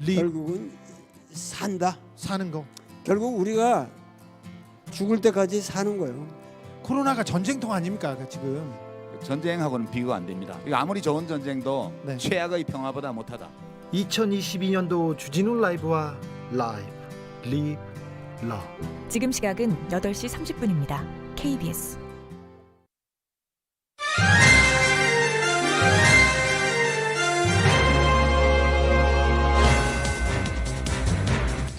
리 결국은 산다. 사는 거. 결국 우리가 죽을 때까지 사는 거예요. 코로나가 전쟁통 아닙니까 그 지금? 전쟁하고는 비교가 안 됩니다. 이거 아무리 좋은 전쟁도 네. 최악의 평화보다 못하다. 2022년도 주진우 라이브와 라이브 리브 러 지금 시각은 8시 30분입니다. KBS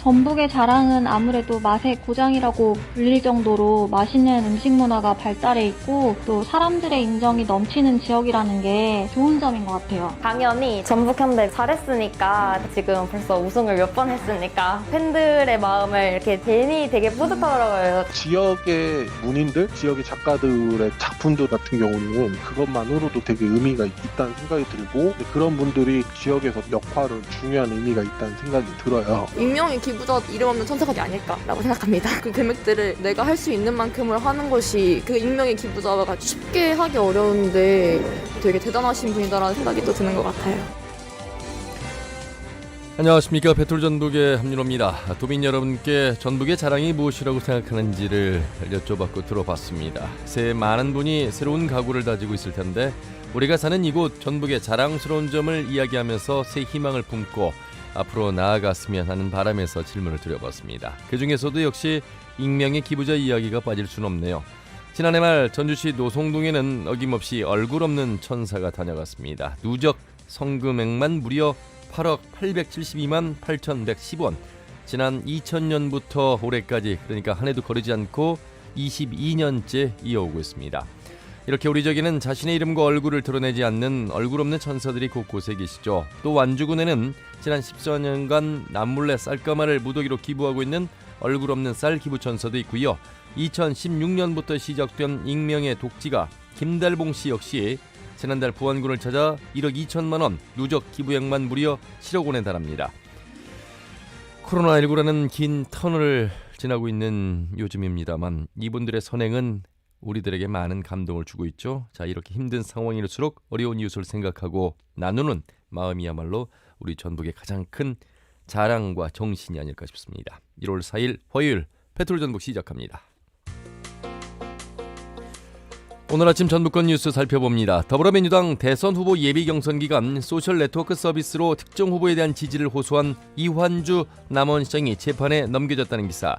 전북의 자랑은 아무래도 맛의 고장이라고 불릴 정도로 맛있는 음식 문화가 발달해 있고 또 사람들의 인정이 넘치는 지역이라는 게 좋은 점인 것 같아요. 당연히 전북 현대 잘했으니까 지금 벌써 우승을 몇 번 했으니까 팬들의 마음을 이렇게 괜히 되게 뿌듯하더라고요. 지역의 문인들, 지역의 작가들의 작품들 같은 경우는 그것만으로도 되게 의미가 있다는 생각이 들고 그런 분들이 지역에서 역할을 중요한 의미가 있다는 생각이 들어요. 익명의 기부자 이름 없는 천사각이 아닐까라고 생각합니다. 그 계획들을 내가 할 수 있는 만큼을 하는 것이 그 익명의 기부자가 쉽게 하기 어려운데 되게 대단하신 분이다라는 생각이 또 드는 것 같아요. 안녕하십니까 배틀 전북의 함윤호입니다. 도민 여러분께 전북의 자랑이 무엇이라고 생각하는지를 여쭤봤고 들어봤습니다. 새해 많은 분이 새로운 각오를 다지고 있을 텐데 우리가 사는 이곳 전북의 자랑스러운 점을 이야기하면서 새 희망을 품고 앞으로 나아갔으면 하는 바람에서 질문을 드려봤습니다. 그 중에서도 역시 익명의 기부자 이야기가 빠질 순 없네요. 지난해 말 전주시 노송동에는 어김없이 얼굴 없는 천사가 다녀갔습니다. 누적 성금액만 무려 8억 872만 8,110원. 지난 2000년부터 올해까지 그러니까 한 해도 거르지 않고 22년째 이어오고 있습니다. 이렇게 우리 저기는 자신의 이름과 얼굴을 드러내지 않는 얼굴 없는 천사들이 곳곳에 계시죠. 또 완주군에는 지난 14년간 남몰래 쌀가마를 무더기로 기부하고 있는 얼굴 없는 쌀 기부 천사도 있고요. 2016년부터 시작된 익명의 독지가 김달봉 씨 역시 지난달 보안군을 찾아 1억 2천만 원 누적 기부액만 무려 7억 원에 달합니다. 코로나19라는 긴 터널을 지나고 있는 요즘입니다만 이분들의 선행은 우리들에게 많은 감동을 주고 있죠. 자 이렇게 힘든 상황일수록 어려운 이웃을 생각하고 나누는 마음이야말로 우리 전북의 가장 큰 자랑과 정신이 아닐까 싶습니다. 1월 4일 화요일 페트롤 전북 시작합니다. 오늘 아침 전북권 뉴스 살펴봅니다. 더불어민주당 대선 후보 예비 경선 기간 소셜 네트워크 서비스로 특정 후보에 대한 지지를 호소한 이환주 남원시장이 재판에 넘겨졌다는 기사.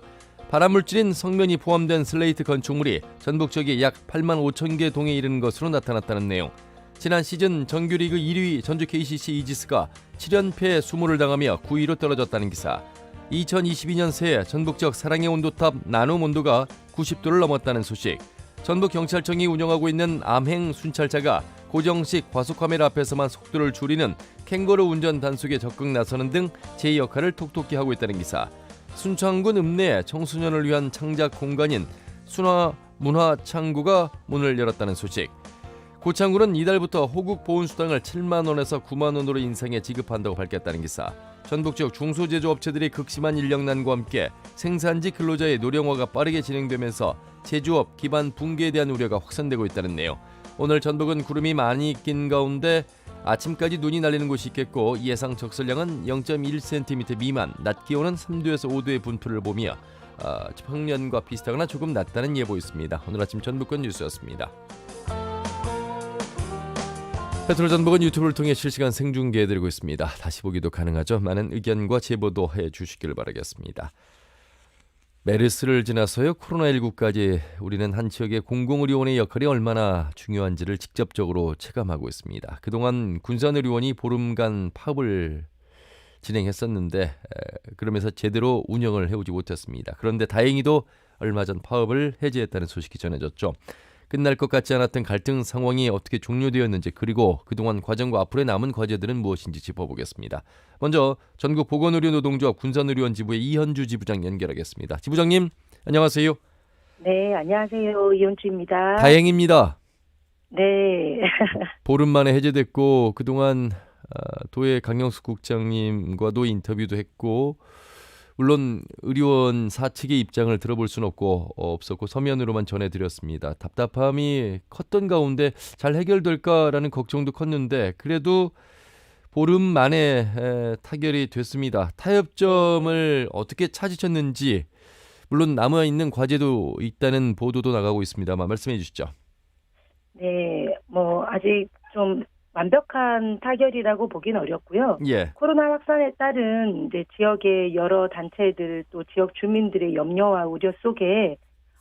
발암물질인 성면이 포함된 슬레이트 건축물이 전북 지역에 약 8만 5천 개 동에 이르는 것으로 나타났다는 내용. 지난 시즌 정규리그 1위 전주 KCC 이지스가 7연패 수모를 당하며 9위로 떨어졌다는 기사. 2022년 새해 전북 지역 사랑의 온도탑 나눔 온도가 90도를 넘었다는 소식. 전북 경찰청이 운영하고 있는 암행 순찰차가 고정식 과속 카메라 앞에서만 속도를 줄이는 캥거루 운전 단속에 적극 나서는 등 제 역할을 톡톡히 하고 있다는 기사. 순창군 읍내 청소년을 위한 창작 공간인 순화 문화 창구가 문을 열었다는 소식. 고창군은 이달부터 호국 보훈 수당을 7만 원에서 9만 원으로 인상해 지급한다고 밝혔다는 기사. 전북 지역 중소제조업체들이 극심한 인력난과 함께 생산지 근로자의 노령화가 빠르게 진행되면서 제조업 기반 붕괴에 대한 우려가 확산되고 있다는 내용. 오늘 전북은 구름이 많이 낀 가운데 아침까지 눈이 날리는 곳이 있겠고 예상 적설량은 0.1cm 미만, 낮 기온은 3도에서 5도의 분포를 보며 어, 평년과 비슷하거나 조금 낮다는 예보였습니다. 오늘 아침 전북권 뉴스였습니다. 페트롤 전북은 유튜브를 통해 실시간 생중계해드리고 있습니다. 다시 보기도 가능하죠. 많은 의견과 제보도 해주시길 바라겠습니다. 메르스를 지나서요 코로나19까지 우리는 한 지역의 공공의료원의 역할이 얼마나 중요한지를 직접적으로 체감하고 있습니다. 그동안 군산의료원이 보름간 파업을 진행했었는데 에, 그러면서 제대로 운영을 해오지 못했습니다. 그런데 다행히도 얼마 전 파업을 해제했다는 소식이 전해졌죠. 끝날 것 같지 않았던 갈등 상황이 어떻게 종료되었는지 그리고 그동안 과정과 앞으로의 남은 과제들은 무엇인지 짚어보겠습니다. 먼저 전국 보건의료노동조합 군산의료원 지부의 이현주 지부장 연결하겠습니다. 지부장님 안녕하세요. 네, 안녕하세요. 이현주입니다. 다행입니다. 네. 보름 만에 해제됐고 그동안 아, 도의 강영숙 국장님과도 인터뷰도 했고 물론 의료원 사측의 입장을 들어볼 수는 없고 어, 없었고 서면으로만 전해드렸습니다. 답답함이 컸던 가운데 잘 해결될까라는 걱정도 컸는데 그래도 보름 만에 에, 타결이 됐습니다. 타협점을 어떻게 찾으셨는지 물론 남아 있는 과제도 있다는 보도도 나가고 있습니다만 말씀해 주시죠. 네, 뭐 아직 좀 완벽한 타결이라고 보긴 어렵고요. 예. 코로나 확산에 따른 이제 지역의 여러 단체들 또 지역 주민들의 염려와 우려 속에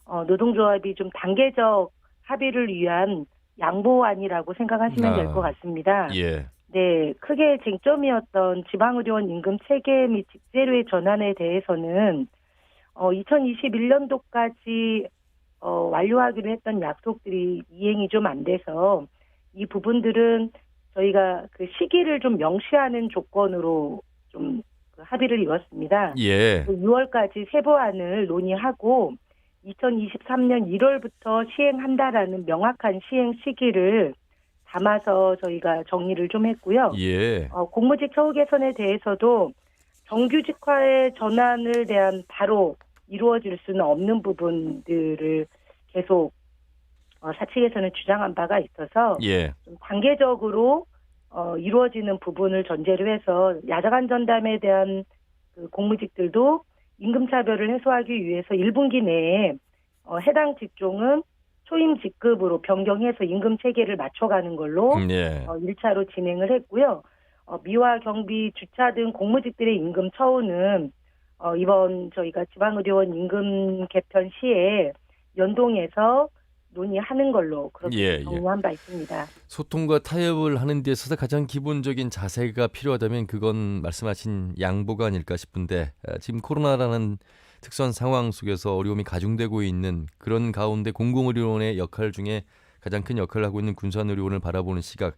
어, 노동조합이 좀 단계적 합의를 위한 양보안이라고 생각하시면 될 아. 것 같습니다. 예. 네, 크게 쟁점이었던 지방의료원 임금 체계 및 직제료의 전환에 대해서는 어, 2021년도까지 어, 완료하기로 했던 약속들이 이행이 좀 안 돼서 이 부분들은 저희가 그 시기를 좀 명시하는 조건으로 좀그 합의를 이뤘습니다. 예. 6월까지 세부안을 논의하고 2023년 1월부터 시행한다라는 명확한 시행 시기를 담아서 저희가 정리를 좀 했고요. 예. 어, 공무직 처우 개선에 대해서도 정규직화의 전환을 대한 바로 이루어질 수는 없는 부분들을 계속 어, 사측에서는 주장한 바가 있어서 예. 좀 단계적으로 어, 이루어지는 부분을 전제로 해서 야자간 전담에 대한 그 공무직들도 임금 차별을 해소하기 위해서 1분기 내에 어, 해당 직종은 초임 직급으로 변경해서 임금 체계를 맞춰가는 걸로 음, 예. 어, 1차로 진행을 했고요. 어, 미화, 경비, 주차 등 공무직들의 임금 처우는 어, 이번 저희가 지방의료원 임금 개편 시에 연동해서 논의하는 걸로 그렇게 예, 예. 정리한 바 있습니다. 소통과 타협을 하는 데 있어서 가장 기본적인 자세가 필요하다면 그건 말씀하신 양보가 아닐까 싶은데 아, 지금 코로나라는 특수한 상황 속에서 어려움이 가중되고 있는 그런 가운데 공공의료원의 역할 중에 가장 큰 역할을 하고 있는 군산의료원을 바라보는 시각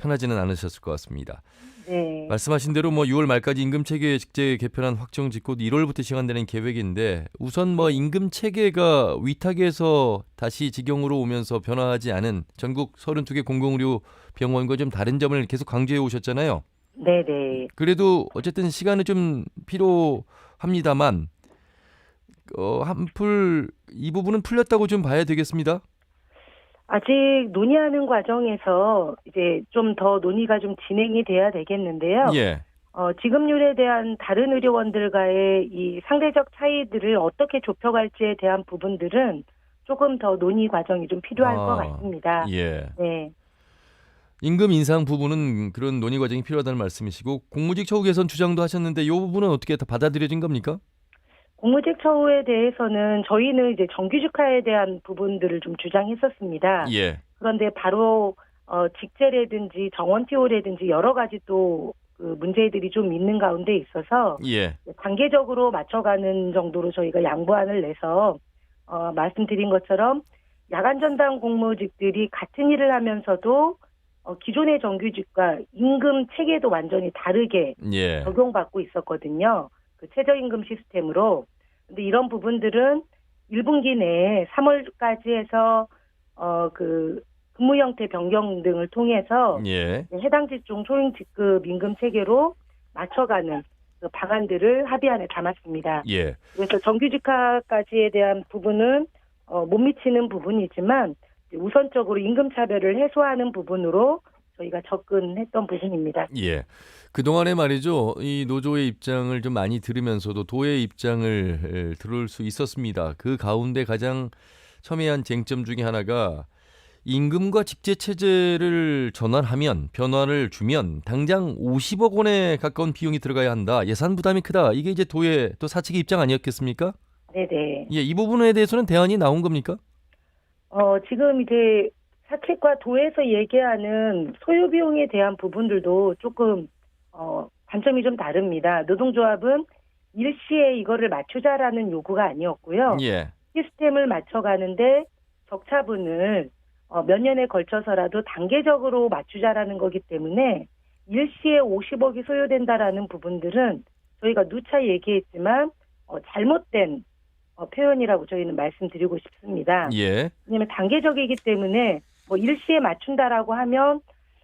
편하지는 않으셨을 것 같습니다. 네. 말씀하신 대로 뭐 6월 말까지 임금 체계 직제 개편안 확정 짓고 1월부터 시행한다는 계획인데 우선 뭐 임금 체계가 위탁에서 다시 직영으로 오면서 변화하지 않은 전국 32개 공공의료 병원과 좀 다른 점을 계속 강조해 오셨잖아요. 네 네. 그래도 어쨌든 시간은 좀 필요합니다만 어, 한풀 이 부분은 풀렸다고 좀 봐야 되겠습니다. 아직 논의하는 과정에서 이제 좀 더 논의가 좀 진행이 돼야 되겠는데요. 예. 어, 지급률에 대한 다른 의료원들과의 이 상대적 차이들을 어떻게 좁혀갈지에 대한 부분들은 조금 더 논의 과정이 좀 필요할 아, 것 같습니다. 예. 네. 임금 인상 부분은 그런 논의 과정이 필요하다는 말씀이시고 공무직 처우 개선 주장도 하셨는데 이 부분은 어떻게 다 받아들여진 겁니까? 공무직 처우에 대해서는 저희는 이제 정규직화에 대한 부분들을 좀 주장했었습니다. 예. 그런데 바로 어, 직제라든지 정원 티오라든지 여러 가지 또 그 문제들이 좀 있는 가운데 있어서 예. 단계적으로 맞춰가는 정도로 저희가 양보안을 내서 어, 말씀드린 것처럼 야간 전담 공무직들이 같은 일을 하면서도 어, 기존의 정규직과 임금 체계도 완전히 다르게 예. 적용받고 있었거든요. 그 최저임금 시스템으로. 근데 이런 부분들은 1분기 내에 3월까지 해서 어그 근무 형태 변경 등을 통해서 예. 해당 직종 초임 직급 임금 체계로 맞춰가는 그 방안들을 합의안에 담았습니다. 예. 그래서 정규직화까지에 대한 부분은 어, 못 미치는 부분이지만 우선적으로 임금 차별을 해소하는 부분으로 저희가 접근했던 부분입니다. 예. 그동안에 말이죠. 이 노조의 입장을 좀 많이 들으면서도 도의 입장을 에, 들을 수 있었습니다. 그 가운데 가장 첨예한 쟁점 중에 하나가 임금과 직제 체제를 전환하면 변화를 주면 당장 50억 원에 가까운 비용이 들어가야 한다. 예산 부담이 크다. 이게 이제 도의 또 사측의 입장 아니었겠습니까? 네네. 예, 이 부분에 대해서는 대안이 나온 겁니까? 어, 지금 이제 사측과 도에서 얘기하는 소요 비용에 대한 부분들도 조금 어, 관점이 좀 다릅니다. 노동조합은 일시에 이거를 맞추자라는 요구가 아니었고요. 예. 시스템을 맞춰가는데 적차분을 어, 몇 년에 걸쳐서라도 단계적으로 맞추자라는 거기 때문에 일시에 50억이 소요된다라는 부분들은 저희가 누차 얘기했지만 어, 잘못된 어, 표현이라고 저희는 말씀드리고 싶습니다. 예. 왜냐하면 단계적이기 때문에 뭐 일시에 맞춘다라고 하면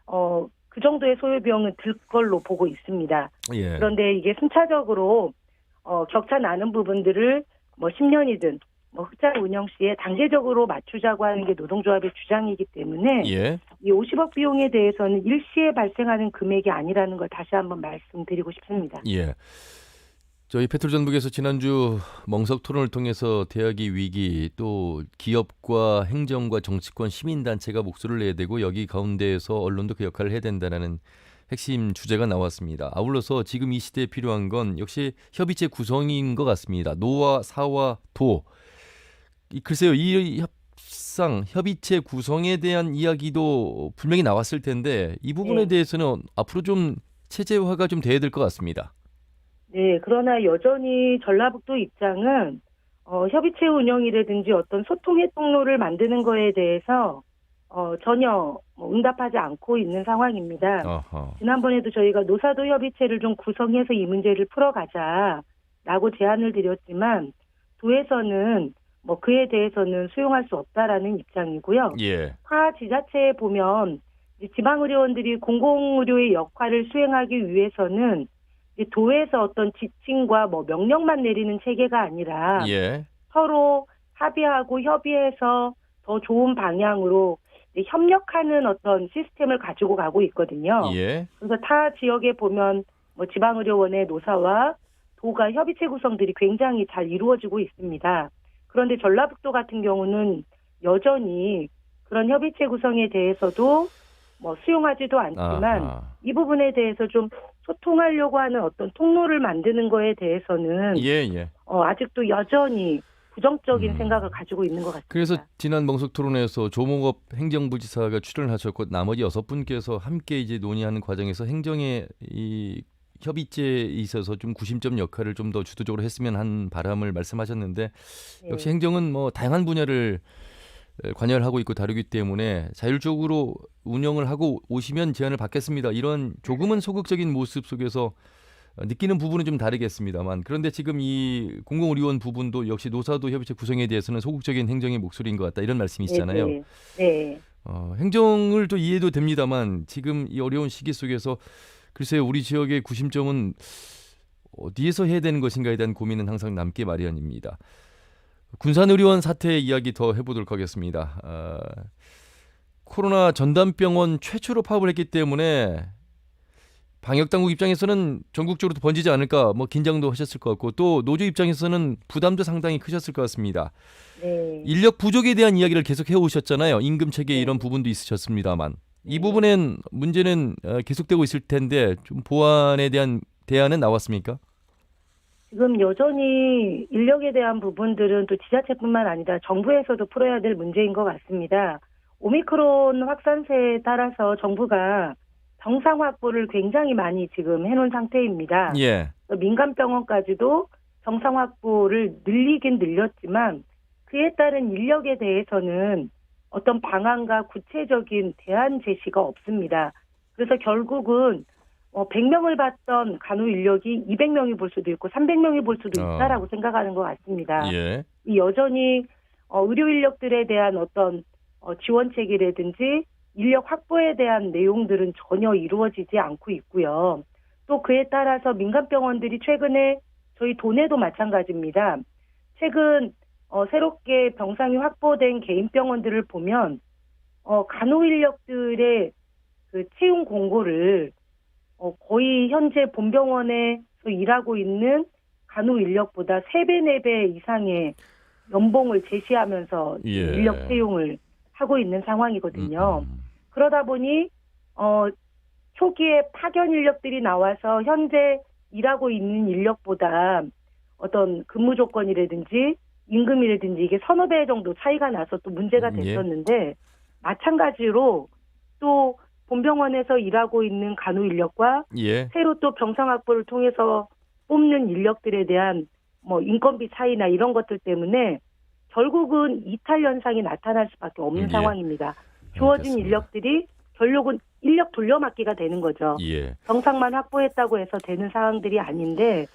어, 그 정도의 소요 비용은 들 걸로 보고 있습니다. 예. 그런데 이게 순차적으로 어, 격차 나는 부분들을 뭐 10년이든 뭐 흑자 운영 시에 단계적으로 맞추자고 하는 게 노동조합의 주장이기 때문에 예. 이 50억 비용에 대해서는 일시에 발생하는 금액이 아니라는 걸 다시 한번 말씀드리고 싶습니다. 예. 저희 페트롤전북에서 지난주 멍석 토론을 통해서 대학의 위기 또 기업과 행정과 정치권 시민단체가 목소리를 내야 되고 여기 가운데에서 언론도 그 역할을 해야 된다는 핵심 주제가 나왔습니다. 아울러서 지금 이 시대에 필요한 건 역시 협의체 구성인 것 같습니다. 노와 사와 도. 이, 글쎄요, 이 협상 협의체 구성에 대한 이야기도 분명히 나왔을 텐데 이 부분에 네. 대해서는 앞으로 좀 체제화가 좀 돼야 될 것 같습니다. 네, 그러나 여전히 전라북도 입장은 어, 협의체 운영이라든지 어떤 소통의 통로를 만드는 거에 대해서 어, 전혀 뭐 응답하지 않고 있는 상황입니다. 어허. 지난번에도 저희가 노사도 협의체를 좀 구성해서 이 문제를 풀어가자라고 제안을 드렸지만 도에서는 뭐 그에 대해서는 수용할 수 없다라는 입장이고요. 예. 타 지자체에 보면 지방의료원들이 공공의료의 역할을 수행하기 위해서는 도에서 어떤 지침과 뭐 명령만 내리는 체계가 아니라 예. 서로 합의하고 협의해서 더 좋은 방향으로 협력하는 어떤 시스템을 가지고 가고 있거든요. 예. 그래서 타 지역에 보면 뭐 지방의료원의 노사와 도가 협의체 구성들이 굉장히 잘 이루어지고 있습니다. 그런데 전라북도 같은 경우는 여전히 그런 협의체 구성에 대해서도 뭐 수용하지도 않지만 아하. 이 부분에 대해서 좀 소통하려고 하는 어떤 통로를 만드는 거에 대해서는 예, 예. 어, 아직도 여전히 부정적인 음. 생각을 가지고 있는 것 같습니다. 그래서 지난 멍석 토론에서 조몽업 행정부지사가 출연하셨고 나머지 여섯 분께서 함께 이제 논의하는 과정에서 행정의 이 협의체에 있어서 좀 구심점 역할을 좀 더 주도적으로 했으면 한 바람을 말씀하셨는데 네. 역시 행정은 뭐 다양한 분야를 에, 관여를 하고 있고 다루기 때문에 자율적으로 운영을 하고 오시면 제안을 받겠습니다. 이런 조금은 소극적인 모습 속에서 어, 느끼는 부분은 좀 다르겠습니다만 그런데 지금 이 공공의료원 부분도 역시 노사도 협의체 구성에 대해서는 소극적인 행정의 목소리인 것 같다 이런 말씀이시잖아요. 네, 네. 어, 행정을 또 이해도 됩니다만 지금 이 어려운 시기 속에서 글쎄요 우리 지역의 구심점은 어디에서 해야 되는 것인가에 대한 고민은 항상 남게 마련입니다. 군산의료원 사태 이야기 더 해보도록 하겠습니다. 아, 코로나 전담병원 최초로 파업을 했기 때문에 방역 당국 입장에서는 전국적으로 번지지 않을까 뭐 긴장도 하셨을 것 같고 또 노조 입장에서는 부담도 상당히 크셨을 것 같습니다. 네. 인력 부족에 대한 이야기를 계속 해오셨잖아요. 임금 체계 이런 부분도 있으셨습니다만 이 부분엔 문제는 어, 계속되고 있을 텐데 좀 보완에 대한 대안은 나왔습니까? 지금 여전히 인력에 대한 부분들은 또 지자체뿐만 아니라 정부에서도 풀어야 될 문제인 것 같습니다. 오미크론 확산세에 따라서 정부가 병상 확보를 굉장히 많이 지금 해놓은 상태입니다. 예. 민간 병원까지도 병상 확보를 늘리긴 늘렸지만 그에 따른 인력에 대해서는 어떤 방안과 구체적인 대안 제시가 없습니다. 그래서 결국은 어, 100명을 받던 간호 인력이 200명이 볼 수도 있고 300명이 볼 수도 어. 있다라고 생각하는 것 같습니다. 예. 이 여전히 어, 의료 인력들에 대한 어떤 어, 지원책이라든지 인력 확보에 대한 내용들은 전혀 이루어지지 않고 있고요. 또 그에 따라서 민간병원들이 최근에 저희 도내도 마찬가지입니다. 최근 어, 새롭게 병상이 확보된 개인 병원들을 보면 어, 간호 인력들의 그 채용 공고를 어, 거의 현재 본병원에서 일하고 있는 간호 인력보다 3배, 4배 이상의 연봉을 제시하면서 예. 인력 채용을 하고 있는 상황이거든요. 음, 음. 그러다 보니 어 초기에 파견 인력들이 나와서 현재 일하고 있는 인력보다 어떤 근무 조건이라든지 임금이라든지 이게 서너 배 정도 차이가 나서 또 문제가 예. 됐었는데 마찬가지로 또 본병원에서 일하고 있는 간호 인력과 예. 새로 또 병상 확보를 통해서 뽑는 인력들에 대한 뭐 인건비 차이나 이런 것들 때문에 결국은 이탈 현상이 나타날 수밖에 없는 예. 상황입니다. 주어진 알겠습니다. 인력들이 결국은 인력 돌려막기가 되는 거죠. 예. 병상만 확보했다고 해서 되는 상황들이 아닌데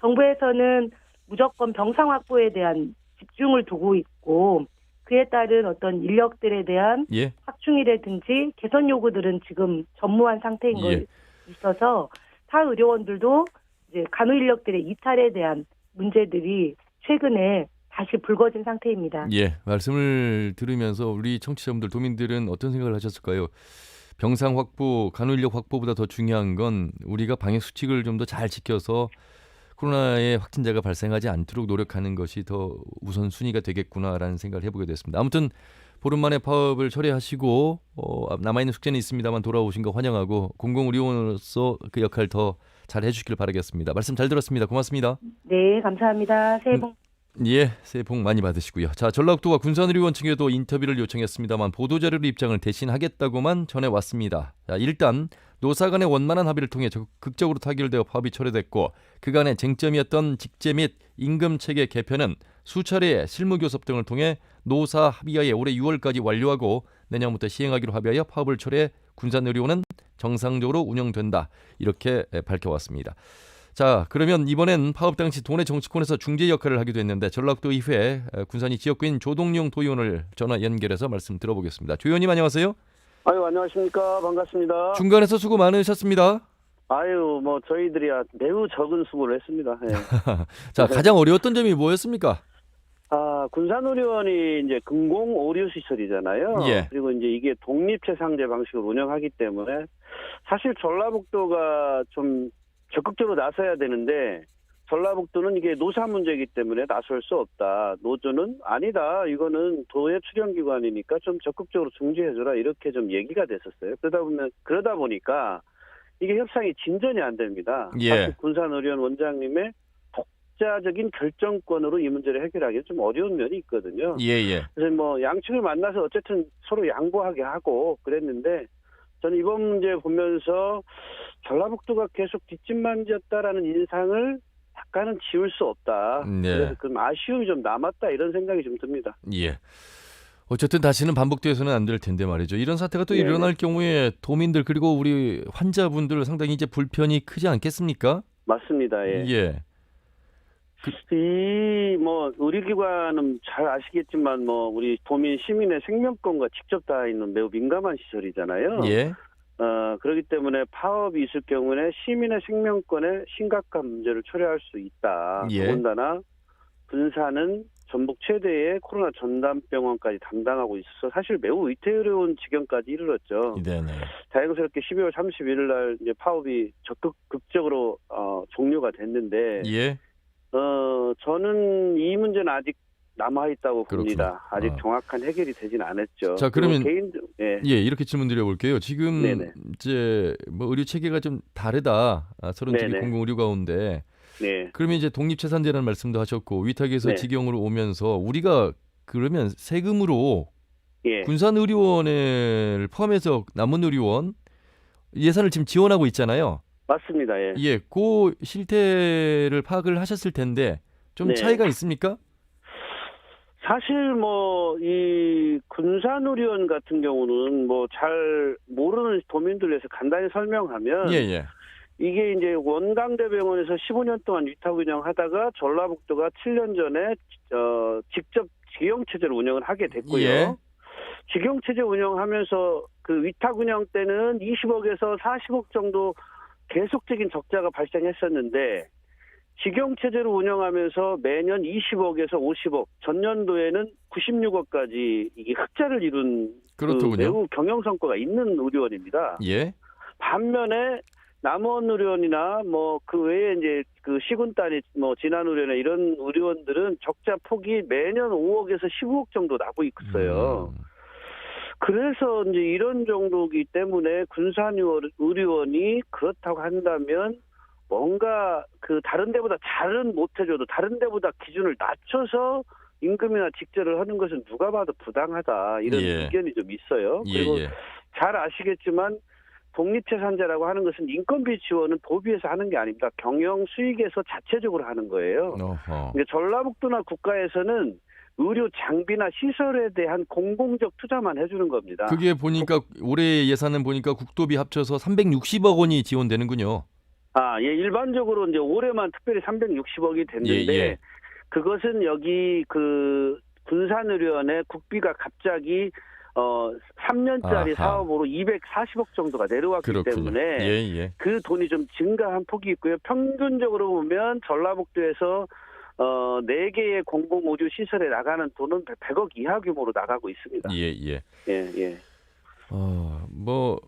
정부에서는 무조건 병상 확보에 대한 집중을 두고 있고 그에 따른 어떤 인력들에 대한 예. 확충이라든지 개선 요구들은 지금 전무한 상태인 거 예. 있어서 타 의료원들도 이제 간호 인력들의 이탈에 대한 문제들이 최근에 다시 불거진 상태입니다. 예, 말씀을 들으면서 우리 청취자분들 도민들은 어떤 생각을 하셨을까요? 병상 확보, 간호 인력 확보보다 더 중요한 건 우리가 방역 수칙을 좀 더 잘 지켜서 코로나의 확진자가 발생하지 않도록 노력하는 것이 더 우선 순위가 되겠구나라는 생각을 해보게 됐습니다. 아무튼 보름 만에 파업을 처리하시고 어, 남아있는 숙제는 있습니다만 돌아오신 거 환영하고 공공의료원으로서 그 역할 더 잘 해주시길 바라겠습니다. 말씀 잘 들었습니다. 고맙습니다. 네, 감사합니다. 새해 복 예, 새해 복 많이 받으시고요. 자, 전라북도가 군산의료원 측에도 인터뷰를 요청했습니다만 보도자료로 입장을 대신하겠다고만 전해왔습니다. 자, 일단 노사 간의 원만한 합의를 통해 적극적으로 타결되어 파업이 철회됐고 그간의 쟁점이었던 직제 및 임금 체계 개편은 수차례 실무 교섭 등을 통해 노사 합의하에 올해 6월까지 완료하고 내년부터 시행하기로 합의하여 파업을 철회 군산의료원은 정상적으로 운영된다 이렇게 밝혀왔습니다. 자 그러면 이번엔 파업 당시 도내 정치권에서 중재 역할을 하기도 했는데 전라북도 의회 군산이 지역구인 조동용 도의원을 전화 연결해서 말씀 들어보겠습니다. 조 의원님 안녕하세요. 아유 안녕하십니까 반갑습니다. 중간에서 수고 많으셨습니다. 아유 뭐 저희들이야 매우 적은 수고를 했습니다. 예. 자 가장 어려웠던 점이 뭐였습니까? 아 군산의료원이 이제 공공 오류 시설이잖아요. 예. 그리고 이제 이게 독립체상제 방식으로 운영하기 때문에 사실 전라북도가 좀 적극적으로 나서야 되는데 전라북도는 이게 노사 문제이기 때문에 나설 수 없다. 노조는 아니다. 이거는 도의 출연기관이니까 좀 적극적으로 중재해줘라. 이렇게 좀 얘기가 됐었어요. 그러다 보면 그러다 보니까 이게 협상이 진전이 안 됩니다. 예. 군산의료원 원장님의 독자적인 결정권으로 이 문제를 해결하기 좀 어려운 면이 있거든요. 예 예. 그래서 뭐 양측을 만나서 어쨌든 서로 양보하게 하고 그랬는데 저는 이번 문제 보면서 전라북도가 계속 뒷짐만지였다라는 인상을 약간은 지울 수 없다. 네. 그래서 좀 아쉬움이 좀 남았다 이런 생각이 좀 듭니다. 예. 어쨌든 다시는 반복돼서는 안 될 텐데 말이죠. 이런 사태가 또 네네. 일어날 경우에 도민들 그리고 우리 환자분들 상당히 이제 불편이 크지 않겠습니까? 맞습니다. 예. 예. 이뭐 의료기관은 잘 아시겠지만 뭐 우리 도민 시민의 생명권과 직접 닿아 있는 매우 민감한 시설이잖아요. 예. 어, 그렇기 때문에 파업이 있을 경우에 시민의 생명권에 심각한 문제를 초래할 수 있다. 예. 더군다나 군산은 전북 최대의 코로나 전담 병원까지 담당하고 있어서 사실 매우 위태로운 지경까지 이르렀죠. 네네. 다행스럽게 12월 31일 날 이제 파업이 적극 극적으로 어, 종료가 됐는데 예. 어, 저는 이 문제는 아직 남아 있다고 봅니다. 그렇구나. 아직 아. 정확한 해결이 되진 않았죠. 자, 그러면- 개인 예. 예, 이렇게 질문 드려볼게요. 지금 네네. 이제 뭐 의료 체계가 좀 다르다. 아, 서른 쪽이 네네. 공공 의료 가운데 네. 그러면 이제 독립재산제라는 말씀도 하셨고 위탁에서 네. 직영으로 오면서 우리가 그러면 세금으로 예. 군산의료원을 포함해서 남은 의료원 예산을 지금 지원하고 있잖아요. 맞습니다. 예. 예, 그 실태를 파악을 하셨을 텐데 좀 네. 차이가 있습니까? 사실 뭐 이 군산의료원 같은 경우는 뭐 잘 모르는 도민들 위해서 간단히 설명하면 예, 예. 이게 이제 원광대병원에서 15년 동안 위탁 운영하다가 전라북도가 7년 전에 어 직접 직영 체제를 운영을 하게 됐고요. 예. 직영 체제 운영하면서 그 위탁 운영 때는 20억에서 40억 정도 계속적인 적자가 발생했었는데 직영 체제로 운영하면서 매년 20억에서 50억, 전년도에는 96억까지 이게 흑자를 이룬 그. 매우 경영 성과가 있는 의료원입니다. 예. 반면에 남원 의료원이나 뭐 그 외에 이제 그 시군단이 뭐 진안 의료나 이런 의료원들은 적자 폭이 매년 5억에서 15억 정도 나고 있어요. 음. 그래서 이제 이런 정도기 때문에 군산 의료원이 그렇다고 한다면 뭔가 그 다른 데보다 잘은 못해줘도 다른 데보다 기준을 낮춰서 임금이나 직제를 하는 것은 누가 봐도 부당하다 이런 예. 의견이 좀 있어요. 예, 그리고 예. 잘 아시겠지만 독립재산제라고 하는 것은 인건비 지원은 도비에서 하는 게 아닙니다. 경영 수익에서 자체적으로 하는 거예요. 어허. 근데 전라북도나 국가에서는 의료 장비나 시설에 대한 공공적 투자만 해주는 겁니다. 그게 보니까 올해 예산은 보니까 국도비 합쳐서 360억 원이 지원되는군요. 아, 예, 일반적으로 이제 올해만 특별히 360억이 됐는데 예, 예. 그것은 여기 그 군산의료원의 국비가 갑자기 어 3년짜리 아하. 사업으로 240억 정도가 내려왔기 그렇군요. 때문에 예, 예. 그 돈이 좀 증가한 폭이 있고요. 평균적으로 보면 전라북도에서 어, 4개의 공공의료 시설에 나가는 돈은 100억 이하 규모로 나가고 있습니다. 예, 예. 예, 예. 어, 뭐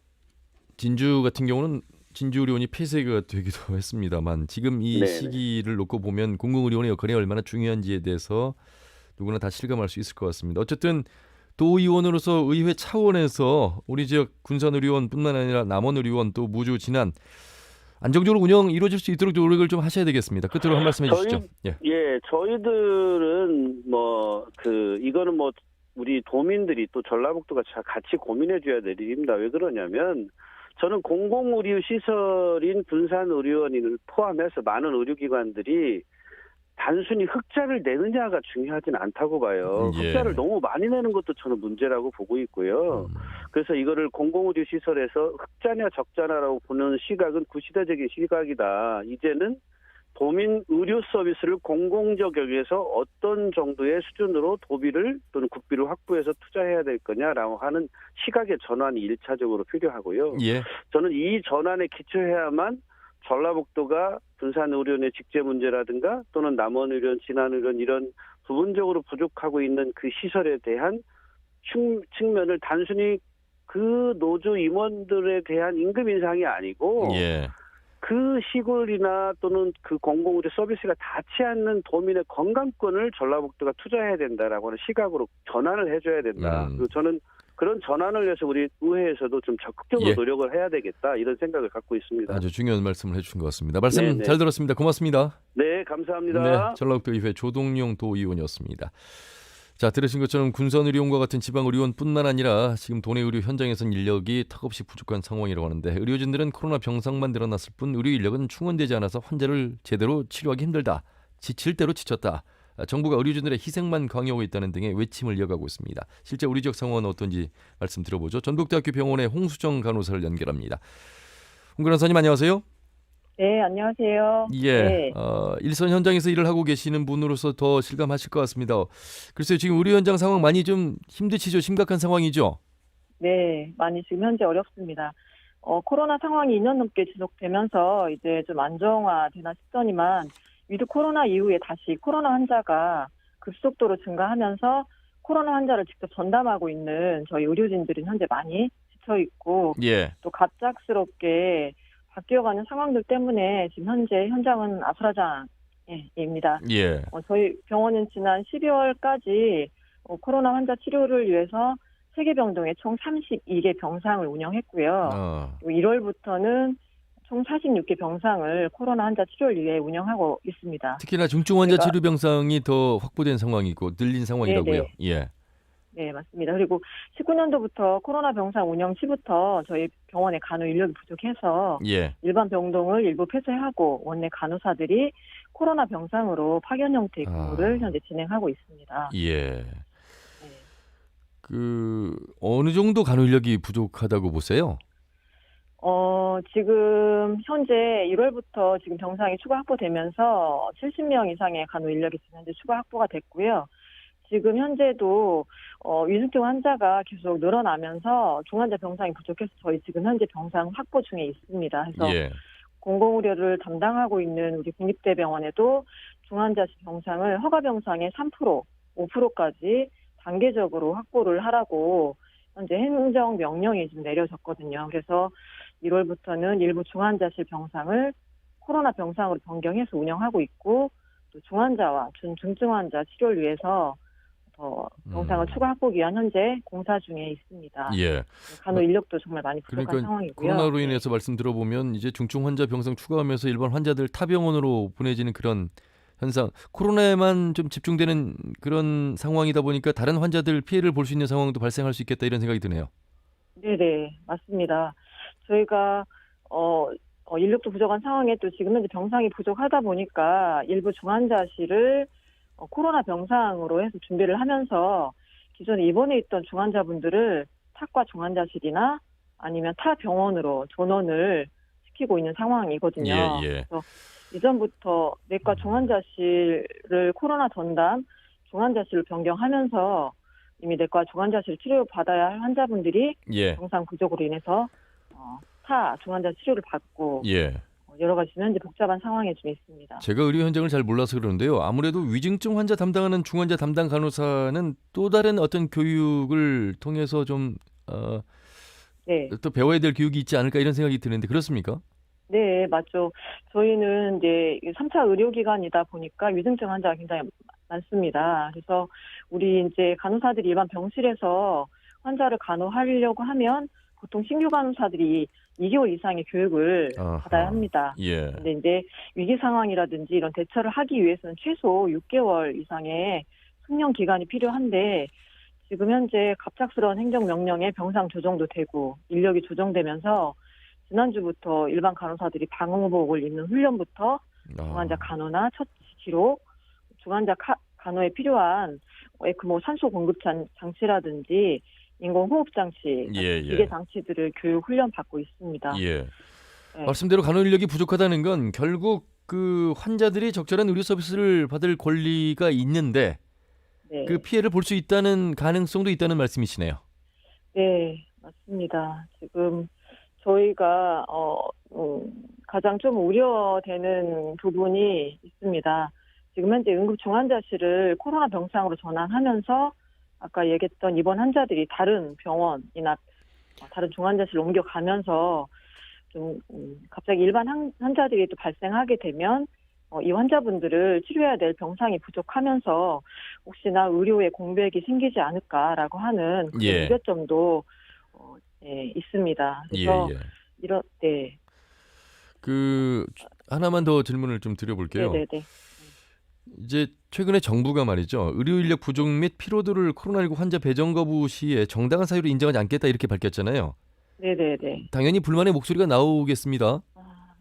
진주 같은 경우는 진주 의료원이 폐쇄가 되기도 했습니다만 지금 이 네네. 시기를 놓고 보면 공공의료원의 역할이 얼마나 중요한지에 대해서 누구나 다 실감할 수 있을 것 같습니다. 어쨌든 도의원으로서 의회 차원에서 우리 지역 군산의료원뿐만 아니라 남원의료원 또 무주 진안 안정적으로 운영 이루어질 수 있도록 노력을 좀 하셔야 되겠습니다. 끝으로 한 말씀 해주시죠. 예. 예, 저희들은 뭐 그 이거는 뭐 우리 도민들이 또 전라북도가 자- 같이 고민해 줘야 될 일입니다. 왜 그러냐면 저는 공공의료 시설인 군산의료원을 포함해서 많은 의료기관들이 단순히 흑자를 내느냐가 중요하진 않다고 봐요. 예. 흑자를 너무 많이 내는 것도 저는 문제라고 보고 있고요. 음. 그래서 이거를 공공의료 시설에서 흑자냐 적자냐라고 보는 시각은 구시대적인 시각이다. 이제는 도민 의료 서비스를 공공적 영역에서 어떤 정도의 수준으로 도비를 또는 국비를 확보해서 투자해야 될 거냐라고 하는 시각의 전환이 일차적으로 필요하고요. 예. 저는 이 전환에 기초해야만 전라북도가 군산의료원의 직제 문제라든가 또는 남원 의료원, 진안 의료원 이런 부분적으로 부족하고 있는 그 시설에 대한 측, 측면을 단순히 그 노조 임원들에 대한 임금 인상이 아니고 예. 그 시골이나 또는 그 공공의료 서비스가 닿지 않는 도민의 건강권을 전라북도가 투자해야 된다라고 하는 시각으로 전환을 해줘야 된다. 음. 그리고 저는 그런 전환을 위해서 우리 의회에서도 좀 적극적으로 예. 노력을 해야 되겠다 이런 생각을 갖고 있습니다. 아주 중요한 말씀을 해주신 것 같습니다. 말씀 네, 네. 잘 들었습니다. 고맙습니다. 네, 감사합니다. 네, 전라북도 의회 조동용 도의원이었습니다. 자, 들으신 것처럼 군산 의료원과 같은 지방 의료원뿐만 아니라 지금 도내 의료 현장에선 인력이 턱없이 부족한 상황이라고 하는데 의료진들은 코로나 병상만 늘어났을 뿐 의료 인력은 충원되지 않아서 환자를 제대로 치료하기 힘들다. 지칠 대로 지쳤다. 아, 정부가 의료진들의 희생만 강요하고 있다는 등의 외침을 이어가고 있습니다. 실제 우리 지역 상황은 어떤지 말씀 들어보죠. 전북대학교 병원의 홍수정 간호사를 연결합니다. 홍 간호사님 안녕하세요. 네, 안녕하세요. 예, 네. 어, 일선 현장에서 일을 하고 계시는 분으로서 더 실감하실 것 같습니다. 글쎄요, 지금 의료 현장 상황 많이 좀 힘드시죠? 심각한 상황이죠? 네, 많이 지금 현재 어렵습니다. 어, 코로나 상황이 2년 넘게 지속되면서 이제 좀 안정화되나 싶더니만 위드 코로나 이후에 다시 코로나 환자가 급속도로 증가하면서 코로나 환자를 직접 전담하고 있는 저희 의료진들이 현재 많이 지쳐 있고 예, 또 갑작스럽게 바뀌어가는 상황들 때문에 지금 현재 현장은 아수라장입니다. 예, 어, 저희 병원은 지난 12월까지 어, 코로나 환자 치료를 위해서 세계병동에 총 32개 병상을 운영했고요. 어, 또 1월부터는 총 46개 병상을 코로나 환자 치료를 위해 운영하고 있습니다. 특히나 중증 환자 제가- 치료 병상이 더 확보된 상황이고 늘린 상황이라고요. 네네. 예, 네, 맞습니다. 그리고 19년도부터 코로나 병상 운영 시부터 저희 병원의 간호 인력이 부족해서 예, 일반 병동을 일부 폐쇄하고 원내 간호사들이 코로나 병상으로 파견 형태의 아. 근무를 현재 진행하고 있습니다. 예. 그 어느 정도 간호 인력이 부족하다고 보세요? 어, 지금 현재 1월부터 지금 병상이 추가 확보되면서 70명 이상의 간호 인력이 지금 현재 추가 확보가 됐고요. 지금 현재도 어, 위중증 환자가 계속 늘어나면서 중환자 병상이 부족해서 저희 지금 현재 병상 확보 중에 있습니다. 그래서 예, 공공의료를 담당하고 있는 우리 국립대병원에도 중환자실 병상을 허가 병상의 3%, 5%까지 단계적으로 확보를 하라고 현재 행정 명령이 지금 내려졌거든요. 그래서 1월부터는 일부 중환자실 병상을 코로나 병상으로 변경해서 운영하고 있고 또 중환자와 준중증 환자 치료를 위해서 더 병상을 음. 추가 확보하기 위한 현재 공사 중에 있습니다. 예. 간호 인력도 정말 많이 부족한 그러니까 상황이고요. 코로나로 네. 인해서 말씀 들어보면 이제 중증 환자 병상 추가하면서 일반 환자들 타 병원으로 보내지는 그런 현상, 코로나에만 좀 집중되는 그런 상황이다 보니까 다른 환자들 피해를 볼 수 있는 상황도 발생할 수 있겠다 이런 생각이 드네요. 네네, 맞습니다. 저희가, 어, 어, 인력도 부족한 상황에 또 지금 현재 병상이 부족하다 보니까 일부 중환자실을 어, 코로나 병상으로 해서 준비를 하면서 기존에 입원해 있던 중환자분들을 타과 중환자실이나 아니면 타 병원으로 전원을 시키고 있는 상황이거든요. 예, 예. 그래서 이전부터 내과 중환자실을 코로나 전담 중환자실로 변경하면서 이미 내과 중환자실 치료 받아야 할 환자분들이 예, 병상 부족으로 인해서 어, 타 중환자 치료를 받고 예. 어, 여러 가지 좀 현재 복잡한 상황에 좀 있습니다. 제가 의료 현장을 잘 몰라서 그러는데요. 아무래도 위중증 환자 담당하는 중환자 담당 간호사는 또 다른 어떤 교육을 통해서 좀 어, 네. 또 배워야 될 교육이 있지 않을까 이런 생각이 드는데 그렇습니까? 네, 맞죠. 저희는 이제 3차 의료기관이다 보니까 위중증 환자가 굉장히 많습니다. 그래서 우리 이제 간호사들이 일반 병실에서 환자를 간호하려고 하면 보통 신규 간호사들이 2개월 이상의 교육을 아하. 받아야 합니다. 예. 근데 이제 위기 상황이라든지 이런 대처를 하기 위해서는 최소 6개월 이상의 숙련 기간이 필요한데 지금 현재 갑작스러운 행정명령에 병상 조정도 되고 인력이 조정되면서 지난주부터 일반 간호사들이 방호복을 입는 훈련부터 아, 중환자 간호나 처치 기록, 중환자 카- 간호에 필요한 에크모 산소 공급 장- 장치라든지 인공 호흡 장치, 예, 기계 예. 장치들을 교육 훈련 받고 있습니다. 예. 네. 말씀대로 간호 인력이 부족하다는 건 결국 그 환자들이 적절한 의료 서비스를 받을 권리가 있는데 네. 그 피해를 볼 수 있다는 가능성도 있다는 말씀이시네요. 네, 맞습니다. 지금 저희가 어, 음, 가장 좀 우려되는 부분이 있습니다. 지금 현재 응급 중환자실을 코로나 병상으로 전환하면서 아까 얘기했던 입원 환자들이 다른 병원이나 다른 중환자실로 옮겨가면서 좀 음, 갑자기 일반 환- 환자들이 또 발생하게 되면 어, 이 환자분들을 치료해야 될 병상이 부족하면서 혹시나 의료에 공백이 생기지 않을까라고 하는 예. 우려점도 어, 예, 있습니다. 예, 그래서 예. 이런 네, 그 하나만 더 질문을 좀 드려볼게요. 네, 네, 네. 이제 최근에 정부가 말이죠 의료 인력 부족 및 피로도를 코로나19 환자 배정 거부 시에 정당한 사유로 인정하지 않겠다 이렇게 밝혔잖아요. 네, 네, 네. 당연히 불만의 목소리가 나오겠습니다.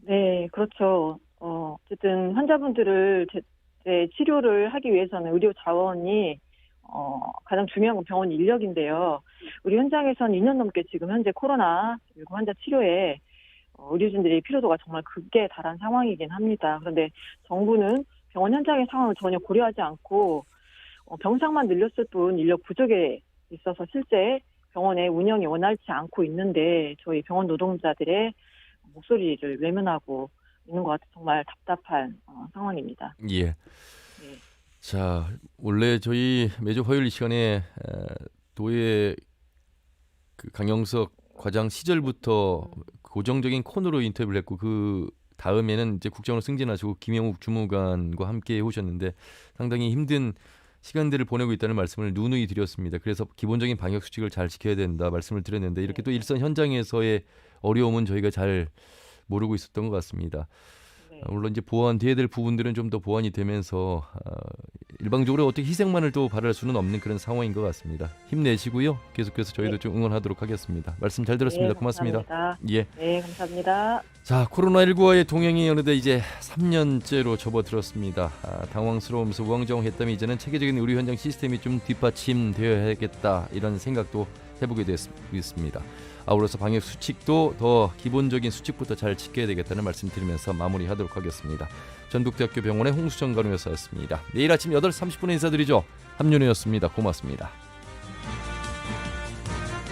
네, 그렇죠. 어, 어쨌든 환자분들을 제, 제 치료를 하기 위해서는 의료 자원이 어, 가장 중요한 건 병원 인력인데요. 우리 현장에서는 2년 넘게 지금 현재 코로나 19 환자 치료에 어, 의료진들의 피로도가 정말 극에 달한 상황이긴 합니다. 그런데 정부는 병원 현장의 상황을 전혀 고려하지 않고 어, 병상만 늘렸을 뿐 인력 부족에 있어서 실제 병원의 운영이 원활치 않고 있는데 저희 병원 노동자들의 목소리를 외면하고 있는 것 같아 정말 답답한 어, 상황입니다. 예. 자, 원래 저희 매주 화요일 이 시간에 에, 도의 그 강영석 과장 시절부터 고정적인 코너로 인터뷰를 했고 그 다음에는 이제 국정으로 승진하시고 김영욱 주무관과 함께 오셨는데 상당히 힘든 시간들을 보내고 있다는 말씀을 누누이 드렸습니다. 그래서 기본적인 방역 수칙을 잘 지켜야 된다 말씀을 드렸는데 이렇게 또 일선 현장에서의 어려움은 저희가 잘 모르고 있었던 것 같습니다. 어, 물론 이제 보완 돼야 될 부분들은 좀 더 보완이 되면서 어, 일방적으로 어떻게 희생만을 또 바랄 수는 없는 그런 상황인 것 같습니다. 힘내시고요. 계속해서 저희도 좀 응원하도록 하겠습니다. 말씀 잘 들었습니다. 네, 고맙습니다. 감사합니다. 예. 네, 감사합니다. 자, 코로나19와의 동행이 어느덧 이제 3년째로 접어들었습니다. 아, 당황스러우면서 우왕좌왕했다면 이제는 체계적인 의료 현장 시스템이 좀 뒷받침되어야겠다 이런 생각도 해보게 됐습니다. 아울러서 방역 수칙도 더 기본적인 수칙부터 잘 지켜야 되겠다는 말씀 드리면서 마무리하도록 하겠습니다. 전북대학교 병원의 홍수정 간호사였습니다. 내일 아침 8시 30분에 인사드리죠. 함윤호였습니다. 고맙습니다.